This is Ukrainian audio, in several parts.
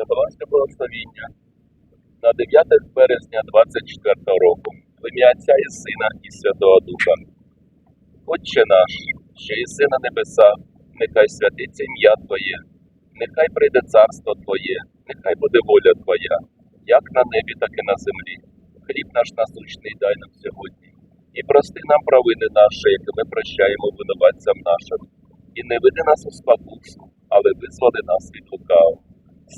та благословіння на 9 березня 24 року. В ім'я Отця і Сина і Святого Духа. Отче наш, що єси на небесах, нехай святиться ім'я Твоє, нехай прийде царство Твоє, нехай буде воля Твоя, як на небі, так і на землі. Хліб наш насущний дай нам сьогодні. І прости нам провини наші, які ми прощаємо винуватцям нашим. І не веди нас у спокусу, але визволи нас від лукавого.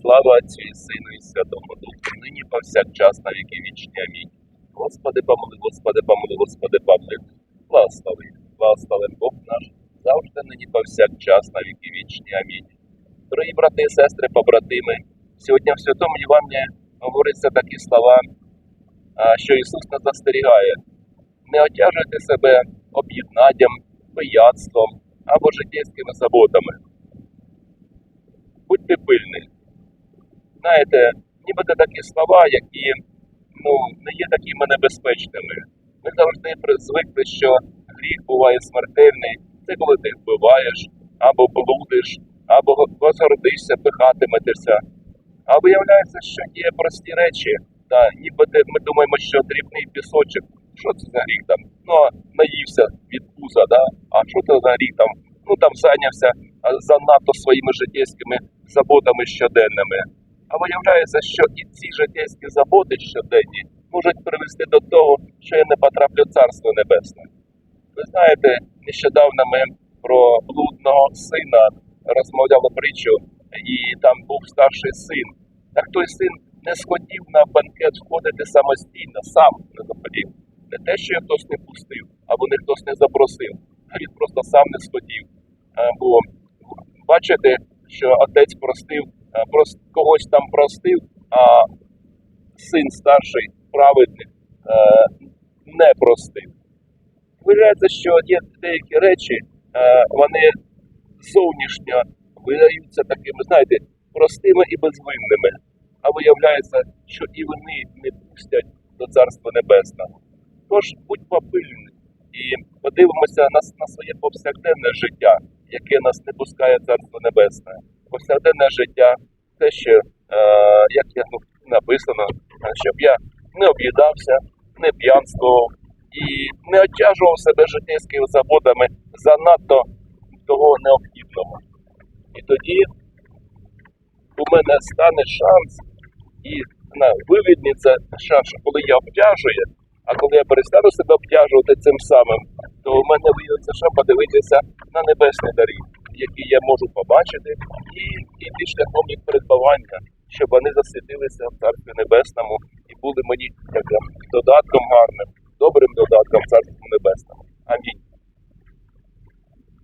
Слава Отцю і Сину і Святому Духу, нині повсякчас на віки вічні. Амінь. Господи, помили, Господи, помили, Господи, помили. Благослови, благослови Бог наш, завжди нині повсякчас на віки вічні. Амінь. Дорогі брати і сестри, побратими, сьогодні в Святому Євангелії говориться такі слова, що Ісус нас застерігає. Не отяжуйте себе об'єднанням, пияцтвом або життєвськими заботами. Будьте пильні. Знаєте, нібито такі слова, які ну, не є такими небезпечними. Ми завжди звикли, що гріх буває смертельний. Це коли ти вбиваєш, або блудиш, або возгордишся, пихатиметеся. А виявляється, що є прості речі. Та, ніби те- ми думаємо, що дрібний пісочок, що це за гріх там? Ну, наївся від пуза, да? а що це за гріх там? Ну там зайнявся занадто своїми життєвськими заботами щоденними. А виявляється, що і ці життєвські заботи щоденні можуть привести до того, що я не потраплю в Царство Небесне. Ви знаєте, нещодавно ми про блудного сина розмовляли притчу, і там був старший син. Так той син не схотів на банкет входити самостійно, сам не захотів. Не те, що його хтось не пустив, або не хтось не запросив, а він просто сам не схотів. Е, Бо бачите, що отець простив, е, прос- когось там простив, а син старший, праведник, не простив. Виявляється, що є деякі речі, е, вони зовнішньо видаються такими, знаєте, простими і безвинними. А виявляється, що і вони не пустять до Царства Небесного. Тож будьмо пильні і подивимося на, на своє повсякденне життя, яке нас не пускає Царство Небесне. Повсякденне життя, те, що, е, як я, ну, написано, е, щоб я не об'їдався, не п'янствував і не обтяжував себе життєвськими заботами занадто того необхідного. І тоді у мене стане шанс і вивідниця шанс, коли я обтяжую, а коли я перестану себе обтяжувати цим самим, то у мене виявиться ще подивитися на небесні дарі, які я можу побачити, і іти шляхом їх передбавання, щоб вони засвітилися в Царстві Небесному і були мені таким додатком гарним, добрим додатком в Царстві